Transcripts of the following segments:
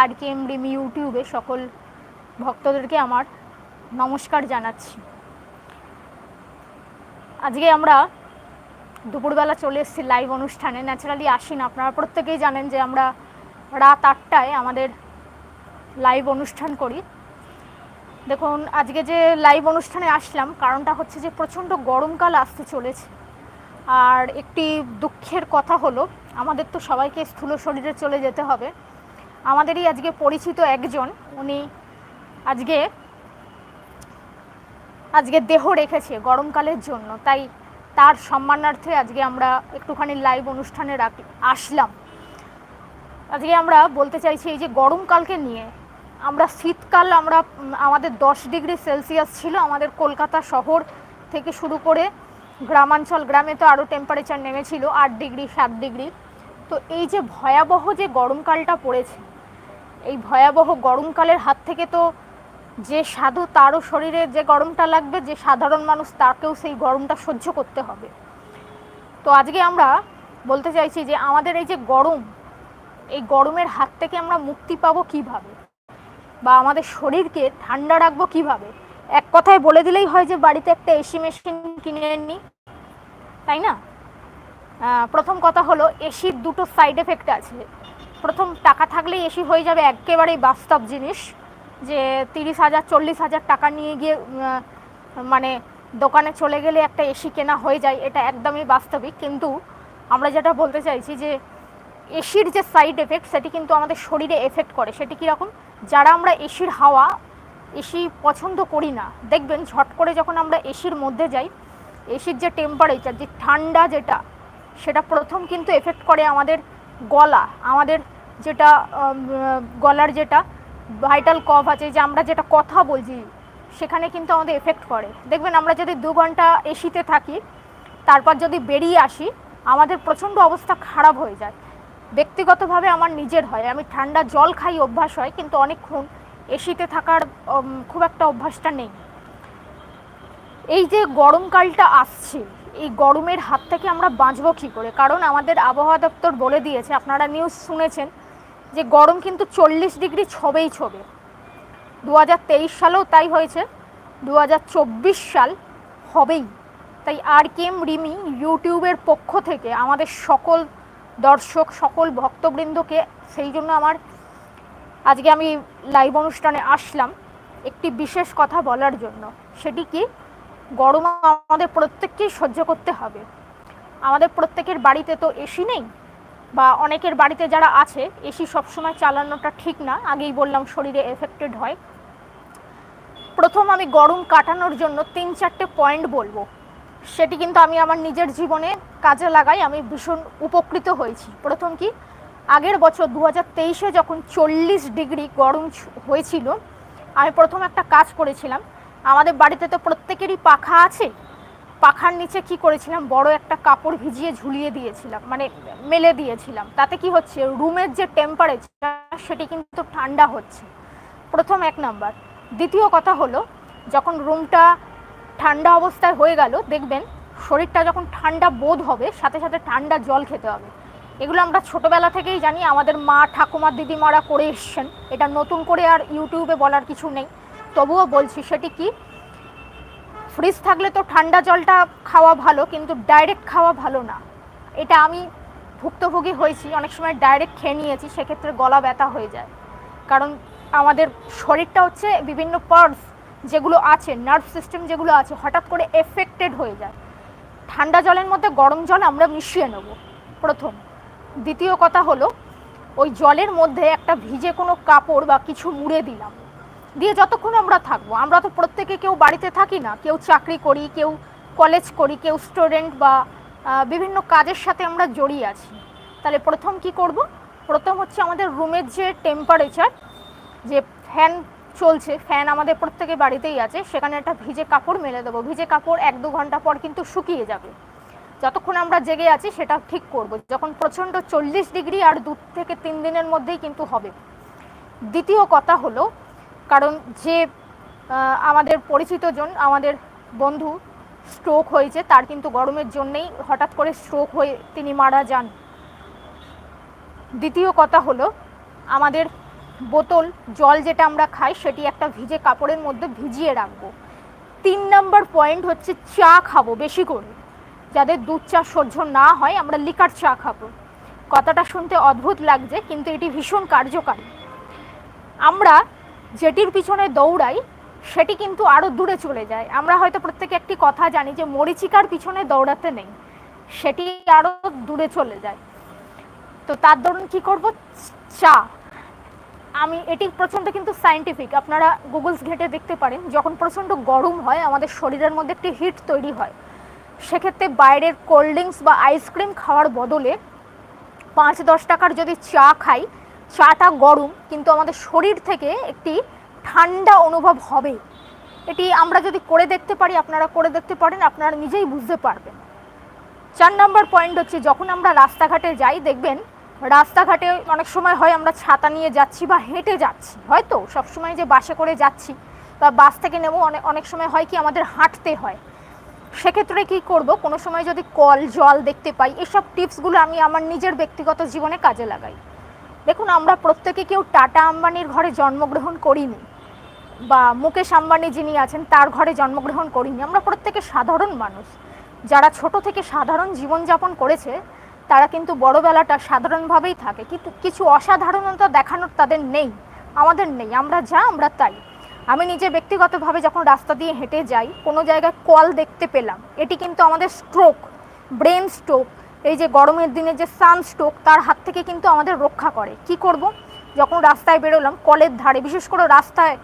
আর K M ইউটিউবে সকল ভক্তদেরকে আমার নমস্কার জানাচ্ছি। আজকে আমরা দুপুরবেলা চলে এসেছি লাইভ অনুষ্ঠানে। ন্যাচারালি আসি না। আপনারা প্রত্যেকেই জানেন যে আমরা রাত আটটায় আমাদের লাইভ অনুষ্ঠান করি। দেখুন, আজকে যে লাইভ অনুষ্ঠানে আসলাম, কারণটা হচ্ছে যে প্রচণ্ড গরমকাল আসতে চলেছে। আর একটি দুঃখের কথা হলো, আমাদের তো সবাইকে স্থূল শরীরে চলে যেতে হবে। আমাদেরই আজকে পরিচিত একজন, উনি আজকে আজকে দেহ রেখেছে গরমকালের জন্য। তাই তার সম্মানার্থে আজকে আমরা একটুখানি লাইভ অনুষ্ঠানে রাখি, আসলাম। আজকে আমরা বলতে চাইছি এই যে গরমকালকে নিয়ে, আমরা শীতকাল আমরা আমাদের দশ ডিগ্রি সেলসিয়াস ছিল, আমাদের কলকাতা শহর থেকে শুরু করে গ্রামাঞ্চল, গ্রামে তো আরও টেম্পারেচার নেমেছিল আট ডিগ্রি, সাত ডিগ্রি। তো এই যে ভয়াবহ যে গরমকালটা পড়েছে এই ভয়াবহ গরমকালের হাত থেকে তো যে সাধু তারও শরীরে যে গরমটা লাগবে, যে সাধারণ মানুষ তাকেও সেই গরমটা সহ্য করতে হবে। তো আজকে আমরা বলতে চাইছি যে আমাদের এই যে গরম, এই গরমের হাত থেকে আমরা মুক্তি পাবো কীভাবে? বা আমাদের শরীরকে ঠান্ডা রাখব কীভাবে? এক কথায় বলে দিলেই হয় যে বাড়িতে একটা এসি মেশিন কিনে নি তাই না? প্রথম কথা হলো এসির দুটো সাইড এফেক্ট আছে। প্রথম টাকা থাকলেই এসি হয়ে যাবে একেবারেই বাস্তব জিনিস যে তিরিশ হাজার, চল্লিশ হাজার টাকা নিয়ে গিয়ে মানে দোকানে চলে গেলে একটা এসি কেনা হয়ে যায়, এটা একদমই বাস্তবিক। কিন্তু আমরা যেটা বলতে চাইছি যে এসির যে সাইড এফেক্ট সেটি কিন্তু আমাদের শরীরে এফেক্ট করে। সেটি কীরকম? যারা আমরা এসির হাওয়া এসি পছন্দ করি না, দেখবেন ঝট করে যখন আমরা এসির মধ্যে যাই এসির যে টেম্পারেচার যে ঠান্ডা যেটা, সেটা প্রথম কিন্তু এফেক্ট করে আমাদের গলা, আমাদের যেটা গলার যেটা ভাইটাল কফ আছে, যে আমরা যেটা কথা বলছি, সেখানে কিন্তু আমাদের এফেক্ট করে। দেখবেন আমরা যদি দু ঘণ্টা এসিতে থাকি, তারপর যদি বেরিয়ে আসি, আমাদের প্রচণ্ড অবস্থা খারাপ হয়ে যায়। ব্যক্তিগতভাবে আমার নিজের হয়, আমি ঠান্ডা জল খাই অভ্যাস হয়, কিন্তু অনেকক্ষণ এসিতে থাকার খুব একটা অভ্যাসটা নেই। এই যে গরমকালটা আসছে, এই গরমের হাত থেকে আমরা বাঁচবো কী করে? কারণ আমাদের আবহাওয়া দপ্তর বলে দিয়েছে, আপনারা নিউজ শুনেছেন যে গরম কিন্তু চল্লিশ ডিগ্রি ছবেই ছবে। দু হাজার তেইশ সালেও তাই হয়েছে দু হাজার চব্বিশ সাল হবেই। তাই আর কেম রিমি ইউটিউবের পক্ষ থেকে আমাদের সকল দর্শক, সকল ভক্তবৃন্দকে সেই জন্য আমার আজকে আমি লাইভ অনুষ্ঠানে আসলাম একটি বিশেষ কথা বলার জন্য। সেটি কি? গরম আমাদের প্রত্যেককেই সহ্য করতে হবে। আমাদের প্রত্যেকের বাড়িতে তো এসি নেই। বা অনেকের বাড়িতে যারা আছে, এসি সবসময় চালানোটা ঠিক না। আগেই বললাম শরীরে এফেক্টেড হয়। প্রথম আমি গরম কাটানোর জন্য তিন চারটে পয়েন্ট বলব। সেটি কিন্তু আমি আমার নিজের জীবনে কাজে লাগাই, আমি ভীষণ উপকৃত হয়েছি। প্রথম কি, আগের বছর দু হাজার তেইশে যখন চল্লিশ ডিগ্রি গরম হয়েছিল, আমি প্রথম একটা কাজ করেছিলাম। আমাদের বাড়িতে তো প্রত্যেকেরই পাখা আছে পাখার নিচে কি করেছিলাম? বড় একটা কাপড় ভিজিয়ে ঝুলিয়ে দিয়েছিলাম মানে মেলে দিয়েছিলাম। তাতে কি হচ্ছে? রুমের যে টেম্পারেচার সেটি কিন্তু ঠান্ডা হচ্ছে। প্রথম এক নাম্বার। দ্বিতীয় কথা হলো, যখন রুমটা ঠান্ডা অবস্থায় হয়ে গেল, দেখবেন শরীরটা যখন ঠান্ডা বোধ হবে, সাথে সাথে ঠান্ডা জল খেতে হবে। এগুলো আমরা ছোটবেলা থেকেই জানি, আমাদের মা ঠাকুমা দিদিমারা করে এসছেন। এটা নতুন করে আর ইউটিউবে বলার কিছু নেই। তবুও বলছি, সেটি কি? ফ্রিজ থাকলে তো ঠান্ডা জলটা খাওয়া ভালো, কিন্তু ডাইরেক্ট খাওয়া ভালো না। এটা আমি ভুক্তভোগী হয়েছি, অনেক সময় ডাইরেক্ট খেয়ে নিয়েছি, সেক্ষেত্রে গলা ব্যথা হয়ে যায়। কারণ আমাদের শরীরটা হচ্ছে বিভিন্ন পার্টস যেগুলো আছে নার্ভ সিস্টেম যেগুলো আছে, হঠাৎ করে এফেক্টেড হয়ে যায়। ঠান্ডা জলের মধ্যে গরম জল আমরা মিশিয়ে নেব, প্রথম। দ্বিতীয় কথা হলো, ওই জলের মধ্যে একটা ভিজে কোনো কাপড় বা কিছু মুড়ে দিলাম। দিয়ে যতক্ষণ আমরা থাকব, আমরা তো প্রত্যেকে কেউ বাড়িতে থাকি না, কেউ চাকরি করি, কেউ কলেজ করি, কেউ স্টুডেন্ট বা বিভিন্ন কাজের সাথে আমরা জড়িয়ে আছি। তাহলে প্রথম কি করব? প্রথম হচ্ছে আমাদের রুমের যে টেম্পারেচার যে ফ্যান চলছে ফ্যান আমাদের প্রত্যেকের বাড়িতেই আছে, সেখানে একটা ভিজে কাপড় মেলে দেবো। ভিজে কাপড় এক দু ঘণ্টা পর কিন্তু শুকিয়ে যাবে। যতক্ষণ আমরা জেগে আছি, সেটা ঠিক করব। যখন প্রচণ্ড চল্লিশ ডিগ্রি আর দু থেকে তিন দিনের মধ্যেই কিন্তু হবে। দ্বিতীয় কথা হলো কারণ যে আমাদের পরিচিত জন, আমাদের বন্ধু স্ট্রোক হয়েছে, তার কিন্তু গরমের জন্যেই হঠাৎ করে স্ট্রোক হয়ে তিনি মারা যান। দ্বিতীয় কথা হলো, আমাদের বোতল, জল যেটা আমরা খাই, সেটি একটা ভিজে কাপড়ের মধ্যে ভিজিয়ে রাখব। তিন নম্বর পয়েন্ট হচ্ছে চা খাব বেশি করে। যাদের দুধ চা সহ্য না হয়, আমরা লিকার চা খাব। কথাটা শুনতে অদ্ভুত লাগছে, কিন্তু এটি ভীষণ কার্যকারী। আমরা যেটির পিছনে দৌড়াই, সেটি কিন্তু আরও দূরে চলে যায়। আমরা হয়তো প্রত্যেকে একটি কথা জানি যে মরিচিকার পিছনে দৌড়াতে নেই, সেটি আরও দূরে চলে যায়। তো তার দরুন কী করব? চা। আমি এটি প্রচণ্ড কিন্তু সায়েন্টিফিক আপনারা গুগলস ঘেটে দেখতে পারেন, যখন প্রচণ্ড গরম হয়, আমাদের শরীরের মধ্যে একটি হিট তৈরি হয়। সেক্ষেত্রে বাইরের কোল্ড ড্রিঙ্কস বা আইসক্রিম খাওয়ার বদলে পাঁচ দশ টাকার যদি চা খাই চাটা গরম, কিন্তু আমাদের শরীর থেকে একটি ঠান্ডা অনুভব হবে। এটি আমরা যদি করে দেখতে পারি, আপনারা করে দেখতে পারেন, আপনারা নিজেই বুঝতে পারবেন। চার নম্বর পয়েন্ট হচ্ছে, যখন আমরা রাস্তাঘাটে যাই, দেখবেন রাস্তাঘাটে অনেক সময় হয় আমরা ছাতা নিয়ে যাচ্ছি বা হেঁটে যাচ্ছি। হয়তো সবসময় যে বাসে করে যাচ্ছি বা বাস থেকে নেব অনেক অনেক সময় হয় কি আমাদের হাঁটতে হয়। সেক্ষেত্রে কি করব? কোনো সময় যদি কল, জল দেখতে পাই, এসব টিপসগুলো আমি আমার নিজের ব্যক্তিগত জীবনে কাজে লাগাই। দেখুন, আমরা প্রত্যেকে কেউ টাটা আম্বানির ঘরে জন্মগ্রহণ করিনি বা মুকেশ আম্বানি যিনি আছেন, তার ঘরে জন্মগ্রহণ করিনি। আমরা প্রত্যেকে সাধারণ মানুষ। যারা ছোট থেকে সাধারণ জীবনযাপন করেছে, তারা কিন্তু বড়বেলাটা সাধারণভাবেই থাকে। কিন্তু কিছু অসাধারণতা দেখানোর তাদের নেই, আমাদের নেই। আমরা যা, আমরা তাই। আমি নিজে ব্যক্তিগতভাবে যখন রাস্তা দিয়ে হেঁটে যাই, কোনো জায়গায় কল দেখতে পেলাম। এটি কিন্তু আমাদের স্ট্রোক ব্রেন স্ট্রোক এই যে গরমের দিনে যে সান স্ট্রোক তার হাত থেকে কিন্তু আমাদের রক্ষা করে। কি করব? যখন রাস্তায় বেরোলাম, কলের ধারে, বিশেষ করে রাস্তায়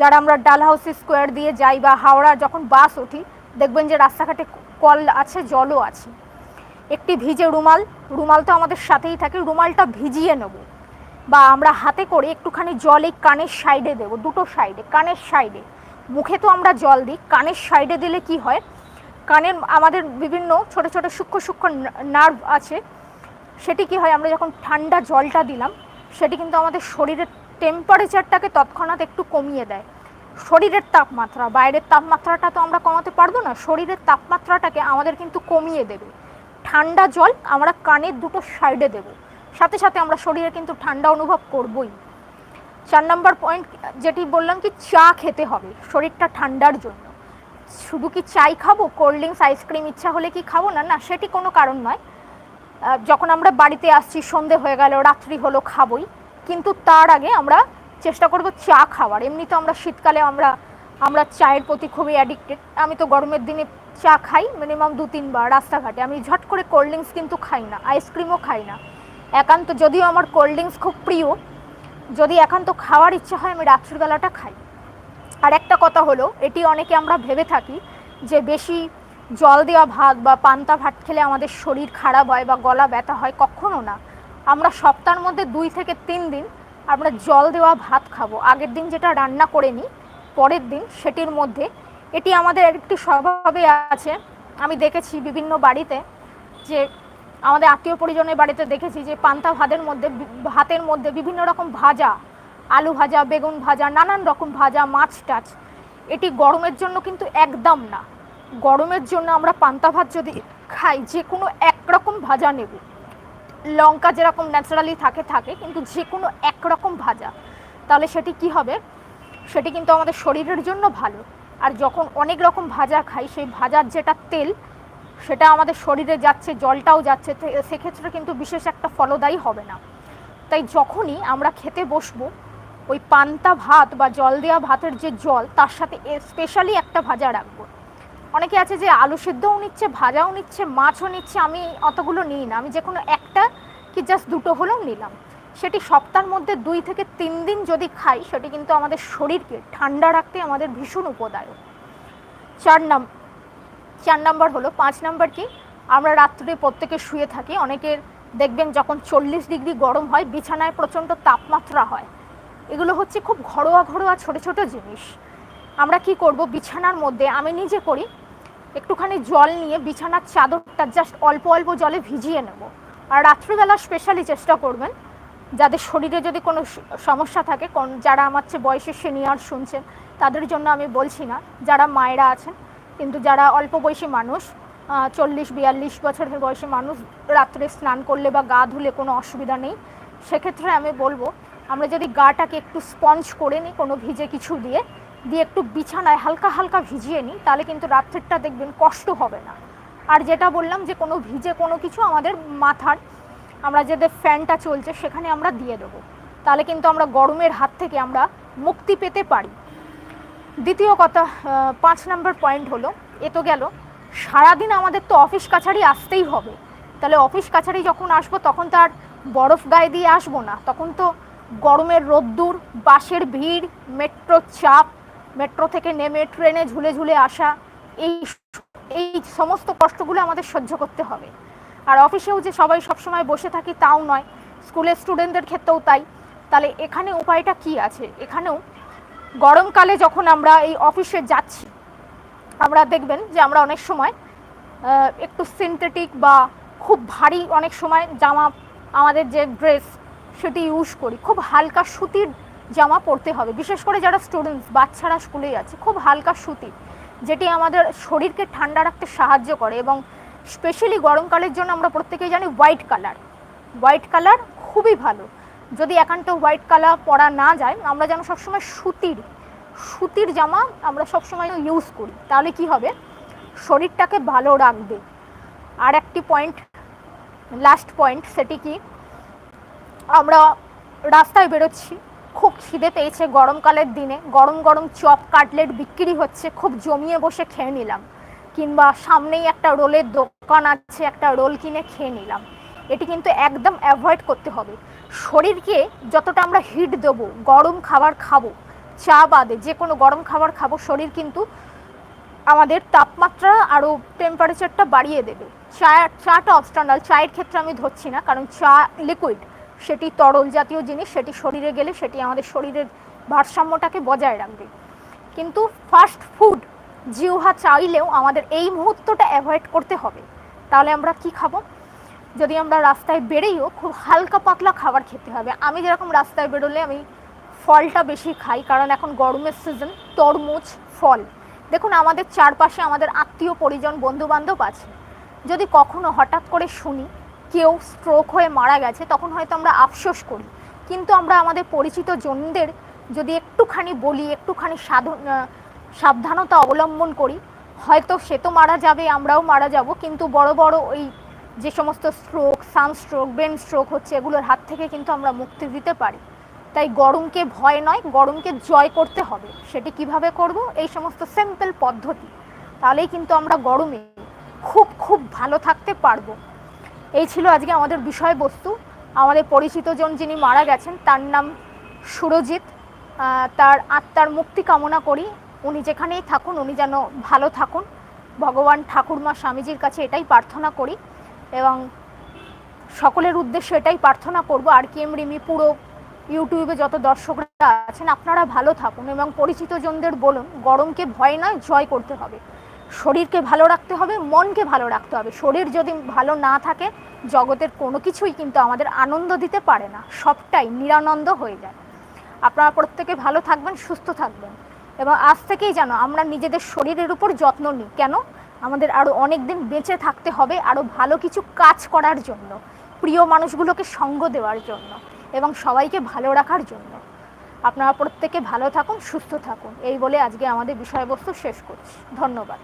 যারা আমরা ডালহাউসি স্কোয়ার দিয়ে যাই বা হাওড়া যখন বাস উঠি দেখবেন যে রাস্তাঘাটে কল আছে, জলও আছে। একটি ভিজে রুমাল রুমাল তো আমাদের সাথেই থাকে, রুমালটা ভিজিয়ে নেব। বা আমরা হাতে করে একটুখানি জল এই কানের সাইডে দেব, দুটো সাইডে, কানের সাইডে। মুখে তো আমরা জল দিই, কানের সাইডে দিলে কি হয়? কানের আমাদের বিভিন্ন ছোট ছোট সূক্ষ্ম সূক্ষ্ম নার্ভ আছে। সেটি কি হয়, আমরা যখন ঠান্ডা জলটা দিলাম, সেটি কিন্তু আমাদের শরীরের টেম্পারেচারটাকে তৎক্ষণাৎ একটু কমিয়ে দেয়। শরীরের তাপমাত্রা, বাইরের তাপমাত্রাটা তো আমরা কমাতে পারব না, শরীরের তাপমাত্রাটাকে আমাদের কিন্তু কমিয়ে দেবে। ঠান্ডা জল আমরা কানের দুটো সাইডে দেব। সাথে সাথে আমরা শরীরে কিন্তু ঠান্ডা অনুভব করবই। চার নম্বর পয়েন্ট যেটি বললাম কি, চা খেতে হবে। শরীরটা ঠান্ডার জন্য। শুধু কি চাই খাব? কোল্ড ড্রিঙ্কস আইসক্রিম ইচ্ছা হলে কি খাব? না না, সেটি কোনো কারণ নয়। যখন আমরা বাড়িতে আসছি, সন্ধে হয়ে গেল, রাত্রি হলো, খাবোই। কিন্তু তার আগে আমরা চেষ্টা করব চা খাওয়ার। এমনি তো আমরা শীতকালে আমরা আমরা চায়ের প্রতি খুবই অ্যাডিক্টেড আমি তো গরমের দিনে চা খাই মিনিমাম দু, তিনবার রাস্তাঘাটে। আমি ঝট করে কোল্ড ড্রিঙ্কস কিন্তু খাই না আইসক্রিমও খাই না। একান্ত, যদিও আমার কোল্ড ড্রিঙ্কস খুব প্রিয়, যদি একান্ত খাওয়ার ইচ্ছা হয় আমি রাত্রিবেলাটা খাই। আর একটা কথা হলো, এটি অনেকে আমরা ভেবে থাকি যে বেশি জল দেওয়া ভাত বা পান্তা ভাত খেলে আমাদের শরীর খারাপ হয় বা গলা ব্যথা হয়, কখনো না। আমরা সপ্তাহের মধ্যে দুই থেকে তিন দিন আমরা জল দেওয়া ভাত খাব। আগের দিন যেটা রান্না করে নিই, পরের দিন সেটির মধ্যে। এটি আমাদের একটি স্বভাবে আছে। আমি দেখেছি বিভিন্ন বাড়িতে যে আমাদের আত্মীয় পরিজনের বাড়িতে দেখেছি যে পান্তা ভাতের মধ্যে ভাতের মধ্যে বিভিন্ন রকম ভাজা আলু ভাজা, বেগুন ভাজা, নানান রকম ভাজা, মাছ টাছ। এটি গরমের জন্য কিন্তু একদম না। গরমের জন্য আমরা পান্তা ভাত যদি খাই, যে কোনো একরকম ভাজা নেব। লঙ্কা যেরকম ন্যাচারালি থাকে থাকে, কিন্তু যে কোনো একরকম ভাজা, তাহলে সেটি কি হবে? সেটি কিন্তু আমাদের শরীরের জন্য ভালো। আর যখন অনেক রকম ভাজা খাই, সেই ভাজার যেটা তেল, সেটা আমাদের শরীরে যাচ্ছে, জলটাও যাচ্ছে সেক্ষেত্রে কিন্তু বিশেষ একটা ফলদায়ী হবে না। তাই যখনই আমরা খেতে বসবো ওই পান্তা ভাত বা জল দেওয়া ভাতের যে জল, তার সাথে স্পেশালি একটা ভাজা রাখব। অনেকে আছে যে আলু সিদ্ধও নিচ্ছে, ভাজাও নিচ্ছে, মাছও নিচ্ছে, আমি অতগুলো নিই না। আমি যে কোনো একটা কি জাস্ট দুটো হলেও নিলাম। সেটি সপ্তাহের মধ্যে দুই থেকে তিন দিন যদি খাই, সেটি কিন্তু আমাদের শরীরকে ঠান্ডা রাখতে আমাদের ভীষণ উপদায়ক চার নাম, চার নাম্বার হলো, পাঁচ নাম্বার কি, আমরা রাত্রে প্রত্যেকে শুয়ে থাকি, অনেকের দেখবেন যখন চল্লিশ ডিগ্রি গরম হয়, বিছানায় প্রচণ্ড তাপমাত্রা হয়। এগুলো হচ্ছে খুব ঘরোয়া ঘরোয়া ছোটো ছোটো জিনিস। আমরা কি করব? বিছানার মধ্যে আমি নিজে করি, একটুখানি জল নিয়ে বিছানার চাদরটা জাস্ট অল্প অল্প জলে ভিজিয়ে নেব। আর রাত্রিবেলা স্পেশালি চেষ্টা করবেন, যাদের শরীরে যদি কোনো সমস্যা থাকে, কোন, যারা আমার চেয়ে বয়সের সিনিয়র শুনছেন তাদের জন্য আমি বলছি না, যারা মায়েরা আছেন, কিন্তু যারা অল্প বয়সী মানুষ চল্লিশ, বিয়াল্লিশ বছরের বয়সী মানুষ, রাত্রে স্নান করলে বা গা ধুলে কোনো অসুবিধা নেই, সেক্ষেত্রে আমি বলব আমরা যদি গাটাকে একটু স্পঞ্জ করে নিই কোনো ভিজে কিছু দিয়ে দিয়ে একটু বিছানায় হালকা হালকা ভিজিয়ে নিই, তাহলে কিন্তু রাত্রেরটা দেখবেন কষ্ট হবে না। আর যেটা বললাম যে কোনো ভিজে কোনো কিছু আমাদের মাথার, আমরা যাদের ফ্যানটা চলছে সেখানে আমরা দিয়ে দেবো। তাহলে কিন্তু আমরা গরমের হাত থেকে আমরা মুক্তি পেতে পারি। দ্বিতীয় কথা পাঁচ নম্বর পয়েন্ট হলো, এ তো গেল, সারাদিন আমাদের তো অফিস কাছারি আসতেই হবে। তাহলে অফিস কাছারি যখন আসব তখন তো আর বরফ গায়ে দিয়ে আসব না, তখন তো গরমের রোদ্দুর, বাসের ভিড় মেট্রো চাপ, মেট্রো থেকে নেমে ট্রেনে ঝুলে ঝুলে আসা, এই এই সমস্ত কষ্টগুলো আমাদের সহ্য করতে হবে। আর অফিসেও যে সবাই সবসময় বসে থাকি তাও নয়, স্কুলের স্টুডেন্টদের ক্ষেত্রেও তাই। তাহলে এখানে উপায়টা কি আছে? এখানেও গরমকালে যখন আমরা এই অফিসে যাচ্ছি, আমরা দেখবেন যে আমরা অনেক সময় একটু সিনথেটিক বা খুব ভারী অনেক সময় জামা, আমাদের যে ড্রেস সেটি ইউজ করি। খুব হালকা সুতির জামা পরতে হবে। বিশেষ করে যারা স্টুডেন্টস বাচ্চারা স্কুলে যাচ্ছে খুব হালকা সুতি, যেটি আমাদের শরীরকে ঠান্ডা রাখতে সাহায্য করে এবং স্পেশালি গরমকালের জন্য আমরা প্রত্যেকেই জানি হোয়াইট কালার হোয়াইট কালার খুবই ভালো। যদি একান্ত হোয়াইট কালার পরা না যায়, আমরা যেন সবসময় সুতির সুতির জামা আমরা সবসময় ইউজ করি। তাহলে কি হবে? শরীরটাকে ভালো রাখবে। আর একটি পয়েন্ট লাস্ট পয়েন্ট সেটি কি? আমরা রাস্তায় বেরোচ্ছি। খুব খিদে পেয়েছে গরমকালের দিনে। গরম গরম চপ, কাটলেট বিক্রি হচ্ছে। খুব জমিয়ে বসে খেয়ে নিলাম। কিংবা সামনেই একটা রোলের দোকান আছে, একটা রোল কিনে খেয়ে নিলাম। এটি কিন্তু একদম অ্যাভয়েড করতে হবে। শরীরকে যতটা আমরা হিট দেবো, গরম খাবার খাব, চা বাদে যে কোনো গরম খাবার খাব, শরীর কিন্তু আমাদের তাপমাত্রা আরও টেম্পারেচারটা বাড়িয়ে দেবে। চা, চাটা অপশনাল চায়ের ক্ষেত্রে আমি ধরছি না, কারণ চা লিকুইড সেটি তরল জাতীয় জিনিস, সেটি শরীরে গেলে সেটি আমাদের শরীরের ভারসাম্যটাকে বজায় রাখবে। কিন্তু ফাস্ট ফুড জিউহা চাইলেও আমাদের এই মুহূর্তটা অ্যাভয়েড করতে হবে। তাহলে আমরা কি খাব? যদি আমরা রাস্তায় বেরেইও, খুব হালকা পাতলা খাবার খেতে হবে। আমি যেরকম রাস্তায় বেরোলে আমি ফলটা বেশি খাই, কারণ এখন গরমের সিজন তরমুজ, ফল। দেখুন, আমাদের চারপাশে আমাদের আত্মীয় পরিজন বন্ধু বান্ধব আছে। যদি কখনো হঠাৎ করে শুনি কেউ স্ট্রোক হয়ে মারা গেছে, তখন হয়তো আমরা আফসোস করি। কিন্তু আমরা আমাদের পরিচিত জনদের যদি একটুখানি বলি, একটুখানি সাধন সাবধানতা অবলম্বন করি, হয়তো সে তো মারা যাবে, আমরাও মারা যাব, কিন্তু বড় বড় ওই যে সমস্ত স্ট্রোক সানস্ট্রোক ব্রেন স্ট্রোক হচ্ছে, এগুলোর হাত থেকে কিন্তু আমরা মুক্তি দিতে পারি। তাই গরমকে ভয় নয়, গরমকে জয় করতে হবে। সেটি কীভাবে করব? এই সমস্ত সিম্পল পদ্ধতি। তাহলেই কিন্তু আমরা গরমে খুব খুব ভালো থাকতে পারব। এই ছিল আজকে আমাদের বিষয়বস্তু। আমাদের পরিচিত জন যিনি মারা গেছেন, তার নাম সুরজিৎ। তার আত্মার মুক্তি কামনা করি। উনি যেখানেই থাকুন, উনি যেন ভালো থাকুন। ভগবান ঠাকুরমা স্বামীজির কাছে এটাই প্রার্থনা করি এবং সকলের উদ্দেশ্যে এটাই প্রার্থনা করব। আর কি এম রিমি পুরো ইউটিউবে যত দর্শকরা আছেন, আপনারা ভালো থাকুন এবং পরিচিত জনদের বলুন, গরমকে ভয় নয়, জয় করতে হবে। শরীরকে ভালো রাখতে হবে, মনকে ভালো রাখতে হবে। শরীর যদি ভালো না থাকে, জগতের কোনো কিছুই কিন্তু আমাদের আনন্দ দিতে পারে না। সবটাই নিরানন্দ হয়ে যায়। আপনারা প্রত্যেকে ভালো থাকবেন, সুস্থ থাকবেন। এবং আজ থেকেই যেন আমরা নিজেদের শরীরের উপর যত্ন নিই। কেন? আমাদের আরও অনেক দিন বেঁচে থাকতে হবে আরও ভালো কিছু কাজ করার জন্য, প্রিয় মানুষগুলোকে সঙ্গ দেওয়ার জন্য এবং সবাইকে ভালো রাখার জন্য। আপনারা প্রত্যেকে ভালো থাকুন, সুস্থ থাকুন। এই বলে আজকে আমাদের বিষয়বস্তু শেষ করছি। ধন্যবাদ।